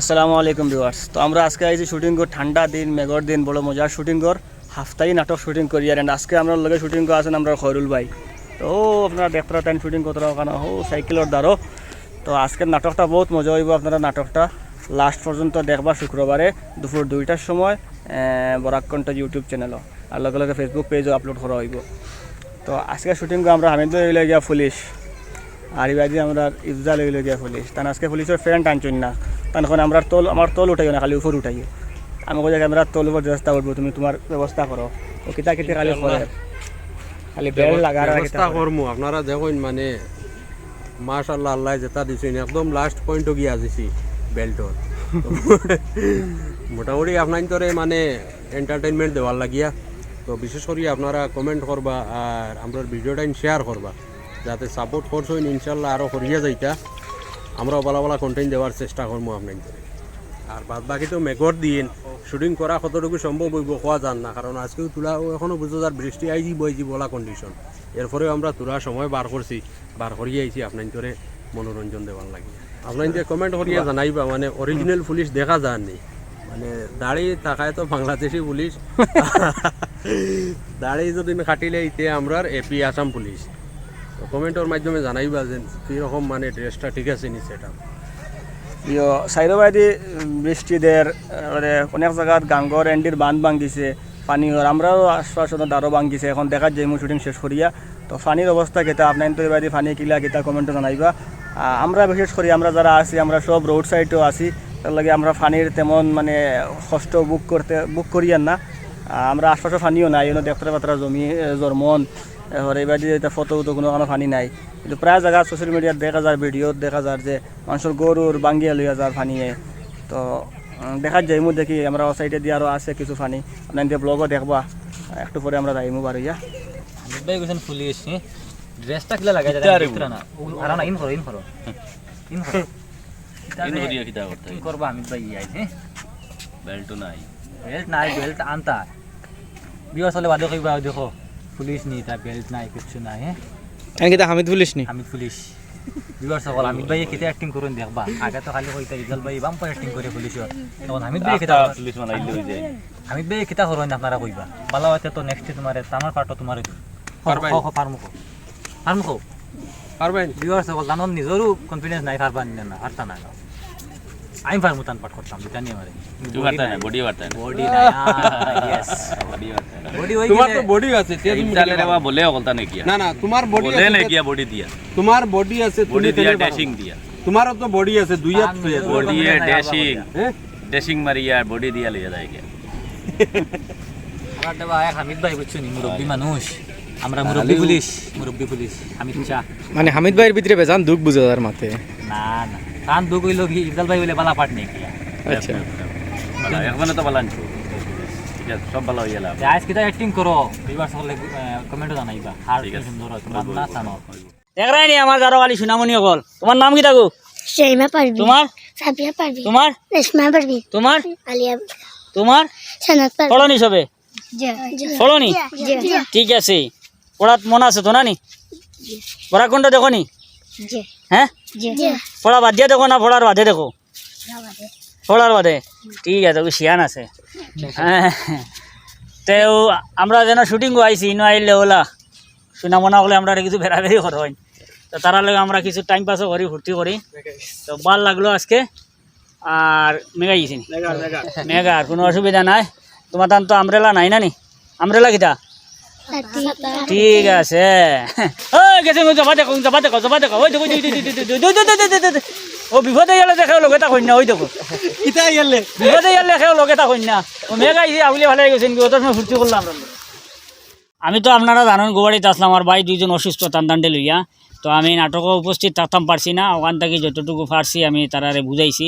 আসসালামু আলাইকুম ভিউয়ার্স। তো আমরা আজকে আইছি শুটিং কর, ঠান্ডা দিন, মেঘর দিন বড় মজার শুটিং কর হাফতাই নাটক শুটিং করি। আর আজকে আমরা লগে শুটিং কর আছেন আমরা খয়রুল ভাই। তো আপনারা দেখতে পারেন শুটিং করতে ওখানে ও, সাইকেলের দ্বারো তো আজকের নাটকটা বহুত মজা হইব আপনারা নাটকটা। লাস্ট পর্যন্ত দেখবা শুক্রবারে দুপুর দুইটার সময় বরাকণ্ঠ ইউটিউব চ্যানেলও আর লগে লগে ফেসবুক পেজও আপলোড করা হইব। তো আজকে শুটিং আমরা হামিদ গিয়া পুলিশ। আর ইবাদি আমরা ইফজাল হইলে গিয়া পুলিশ। তান আজকে পুলিশের ফ্রেন্ড আনছুন না। তখন আমরা তোল আমার তোল উঠাইও না খালি উপর উঠাইও আমি কই আমরা তোল উপর ব্যবস্থা করব তুমি তোমার ব্যবস্থা করো ও কিতা কিতা খালি করে খালি বেল লাগার ব্যবস্থা করে। করমু আপনারা দেখুন মানে মাশাল্লাহ আল্লাহ যেটা দিছেন একদম লাস্ট পয়েন্ট গিয়া দিছি বেল্টর মোটামুটি আপনার তোরে মানে এন্টারটেনমেন্ট দেওয়ার লাগিয়া। তো বিশেষ করে আপনারা কমেন্ট করবা আর আমরা ভিডিওটা শেয়ার করবা যাতে সাপোর্ট করছেন ইনশাল্লাহ আরও করিয়া যাইতা। আমরাও ভালো ভালো কন্টেন্ট দেওয়ার চেষ্টা করব আপনার তোরে আর বাদ বাকি তো মেঘর দিন শুটিং করা কতটুকু সম্ভব হইব কোয়া যান না কারণ আজকেও তুলা এখনও বুঝো যার বৃষ্টি আইজি বইজি বলা কন্ডিশন এরপরেও আমরা তুলা সময় বার করছি বার করিয়ে আইছি আপনার মনোরঞ্জন দেওয়ার লাগে। আপনার দিয়ে কমেন্ট করিয়া জানাইবা মানে অরিজিনাল পুলিশ দেখা যাননি মানে দাড়ি থাকায় তো বাংলাদেশি পুলিশ দাড়ি যদি খাটিলে ইতে আমরা এপি আসাম পুলিশ তো কমেন্টের মাধ্যমে জানাইবা যে কীরকম মানে ড্রেসটা ঠিক আছে নি সেটা ইয়ো সাইরবাদি বৃষ্টি দের মানে অনেক জায়গাত গাঙ্গর এন্ডির বান্ধ ভাঙ্গিছে পানি হওয়ার আমরাও আশ্বাসনের দ্বারও ভাঙ্গিছে এখন দেখা যায় মু শুটিং শেষ করিয়া তো পানির অবস্থা কেতা আপনার তো এবারে পানি কিলা কিতা কমেন্টে জানাইবা। আমরা বিশেষ করি আমরা যারা আছি, আমরা সব রোড সাইডেও আছি তার লাগে আমরা পানির তেমন মানে কষ্ট বুক করতে বুক করিয়ান না। আমরা আশপাশে পানিও নাই দেখতে পাত্রা জমি জন্মন এবার এবারে এটা ফটো তো কোনো কোনো পানি নাই। কিন্তু প্রায় জায়গা সোশ্যাল মিডিয়াত দেখা যায় ভিডিওত দেখা যায় যে মানুষের গরুর বাঙ্গিয়া লইয়া যার পানিয়ে তো দেখা যায় মু দেখি আমরা সাইডে দিয়ে আরও আছে কিছু পানি আপনার দিয়ে ব্লগও দেখবা একটু পরে আমরা যাইমু বারো ইয়া। ভাই কৈছেন পুলিশ নি ড্রেসটা কিলা লাগাই যায় না। আর না ইন করো ইন করো ইন করো ইন করিয়া কিতা করতে করবা হামিদ ভাই আই হে। বেল্টও নাই। বেল্ট নাই বেল্ট আনতা। বিয়া চলে বাদে কইবা দেখো। পুলিশ নি তা বেল্ট নাই কিছু নাই হে। এনেকে হামিদ পুলিশ নি? হামিদ পুলিশ বিবার সকল হামিদ ভাই কেতে অ্যাক্টিং করুন দেখবা। আগে তো খালি কইতা ইজাল ভাই বাম্পার অ্যাক্টিং করে পুলিশর তখন হামিদ ভাই কেতা আস্তা পুলিশ মানাইলে হয়ে যায়। হামিদ ভাই কেতা করুন আপনারা কইবা? বালা হইতে তো নেক্সট তোমার তামার পার্টও তোমার পারবাই। ফার্মুকো ফার্মুকো পারবেন ভিউয়ার্স সকল জানো নিজেরও কনফিডেন্স নাই পারবা নি না হারতা না আমি পারমু তান পাঠ করতাম যেটা নিয়ে মারে তুই পারতা না বডি পারতা না বডি নাই ইয়েস বডি পারতা না বডি হই তোমার গেলে তো বডি আছে তে তুমি ইনশাআল্লাহ রে বা বলে অকলতা নে কিয়া না না তোমার বডি বলে নে আছে কিয়া বডি দিয়া। তোমার বডি আছে বডি তুমি দিয়া তেলে পারো। ড্যাশিং দিয়া। তোমারও তো বডি আছে দুই হাত আমি আছে। বডি- বডি নাই, ড্যাশিং হ্যাঁ ড্যাশিং মারিয়া বডি দিয়া লইয়া যায় কিয়া আমার দেবা এক হামিদ ভাই বুঝছ নি? মুরব্বী মানুষ আমরা মুরব্বী পুলিশ মুরব্বী পুলিশ হামিদ শাহ মানে হামিদ ভাইয়ের ভিতরে বেজান দুঃখ বুঝে তার মাথে না না। কান দুঃখ হইল কি ইফজাল ভাই বলে বালা পাট নেই আচ্ছা। ভালো এখন তো ভালো আনছো ঠিক আছে সব ভালো হইয়া লাভ আজ কিতা অ্যাক্টিং করো ভিউয়ার্স সকলে কমেন্টও জানাইবা। আর ঠিক সুন্দর তোমার না জানো দেখরাই নি আমার যারো কালি সুনামনি অকল তোমার নাম কি থাকো শর্মা পারবি তোমার? সাবিয়া পারবি তোমার? রেশমা পারবি তোমার? আলিয়া। তোমার? সনাত পারবি ফলনি সবে? ফলনি ঠিক আছে পড়াত মনে আছে তো না নি? পড়া কোনটা দেখো নি? হ্যাঁ? পড়া বাদ দিয়ে দেখো না পড়ার বাদে দেখো। পড়ার বাদে। ঠিক আছে ওই শিয়ান আছে। হ্যাঁ। তেও আমরা যেন শুটিং আইছি ইনো আইলে ওলা। শুনা মনা হলে আমরা কিছু বেড়াবেড়ি করা হয় তো তারা লাগে আমরা কিছু টাইম পাসও করি ফুর্তি করি। তো ভালো লাগল আজকে। আর মেগা গেছি মেগা আর কোনো অসুবিধা নাই। তোমার তান তো আমরেলা নাই না নি? আমরেলা কিটা ঠিক আছে। ওই গেছে জবা দেখো জবা দেখো জবা দেখো ওই দেখো। ও বিপদে গেলে দেখে লোক এটা কন্যা ওই দেখো ইতা গেলে। বিপদে গেলে দেখে লোক এটা কন্যা। ও মেঘ আইসি আগুলি ভালো গেছেন কি ওটার সময় ফুর্তি করলাম আমরা আমি তো আপনারা জানেন গোবাড়িতে আসলাম আমার ভাই দুইজন অসুস্থ তান দান্ডে লইয়া। তো আমি নাটকও উপস্থিত থাকতাম, পারছি না। ওখান থেকে যতটুকু পারছি আমি তারারে বুঝাইছি।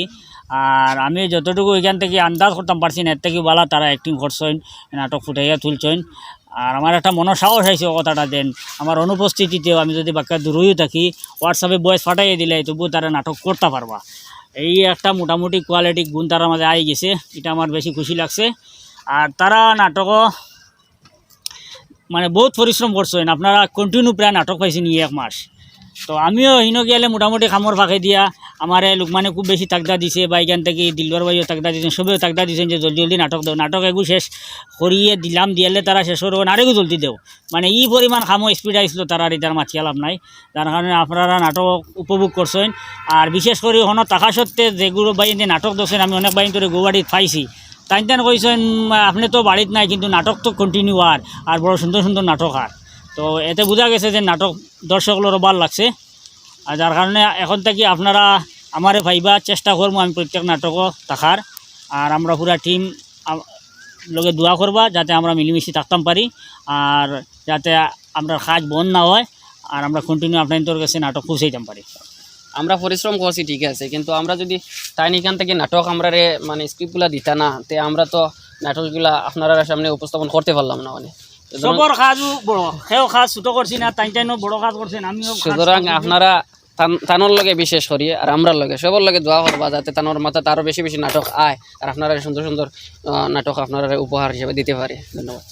আর আমি যতটুকু এখান থেকে আন্দাজ করতাম, পারছি না, এর থেকে বালা তারা অ্যাক্টিং করছেন, নাটক ফুটাইয়া তুলছেন। আর আমার একটা মনে সাহস হয়েছে ও কথাটা দেন। আমার অনুপস্থিতিতেও আমি যদি বাক্যা দূরেও থাকি হোয়াটসঅ্যাপে বয়স ফাটাইয়ে দিলে তবুও তারা নাটক করতে পারবা। এই একটা মোটামুটি কোয়ালিটি গুণ তার মাঝে আই গেছে, এটা আমার বেশি খুশি লাগছে। আর তারা নাটকও মানে বহুত পরিশ্রম করছেন। আপনারা কন্টিনিউ প্রায় নাটক পাইছেন এক মাস। তো আমিও হিনো গেলে মোটামুটি খামর ফাঁকে দিয়া। আমার লোকমানে খুব বেশি তাকদা দিছে বা এখান থেকে দিলবার ভাইও তাকদা দিয়েছেন সবেও তাকদা দিয়েছেন যে জলদি জলদি নাটক দেও নাটক এগু শেষ করিয়ে দিলাম, দিয়ালে তারা শেষ করব আরেকু জলদি দেও। মানে ই পরিমাণ খামো স্পিড আইসলো তারা আর তার মাছিয়া লাভ নাই। যার কারণে আপনারা নাটক উপভোগ করছেন আর বিশেষ করে হন টাকা সত্ত্বে যেগুলো বাইন নাটক দোষেন আমি অনেক বাইন করে গৌবাড়িত পাইছি। তাই তান কইছেন আপনি তো বাড়িত নাই, কিন্তু নাটক তো কন্টিনিউ আর আর বড় সুন্দর সুন্দর নাটক আর তো এতে বোঝা গেছে যে নাটক দর্শকগুলোরও ভালো লাগছে। আর যার কারণে এখন থেকে আপনারা আমারে ভাইবা চেষ্টা করব আমি প্রত্যেক নাটকও থাকার আর আমরা পুরা টিম লগে দোয়া করবা যাতে আমরা মিলিমিশি থাকতাম পারি। আর যাতে আমরা কাজ বন্ধ না হয় আর আমরা কন্টিনিউ আপনাদের কাছে নাটক পৌঁছাইতাম পারি। আমরা পরিশ্রম করছি, ঠিক আছে। কিন্তু আমরা যদি তাই এখান থেকে নাটক আমরা মানে স্ক্রিপ্টগুলা দিতা না, তে আমরা তো নাটকগুলা আপনারা সামনে উপস্থাপন করতে পারলাম না মানে। সবর কাজও বড় সেও কাজ ছোট করছি না তাই তাইনও বড় কাজ করছেন আমিও সুতরাং আপনারা তানোর লগে বিশেষ করি আর আমরার লগে সবার লগে দোয়া করবা যাতে তানোর মাথা তারও বেশি বেশি নাটক আয় আর আপনারা সুন্দর সুন্দর নাটক আপনারা উপহার হিসেবে দিতে পারে ধন্যবাদ।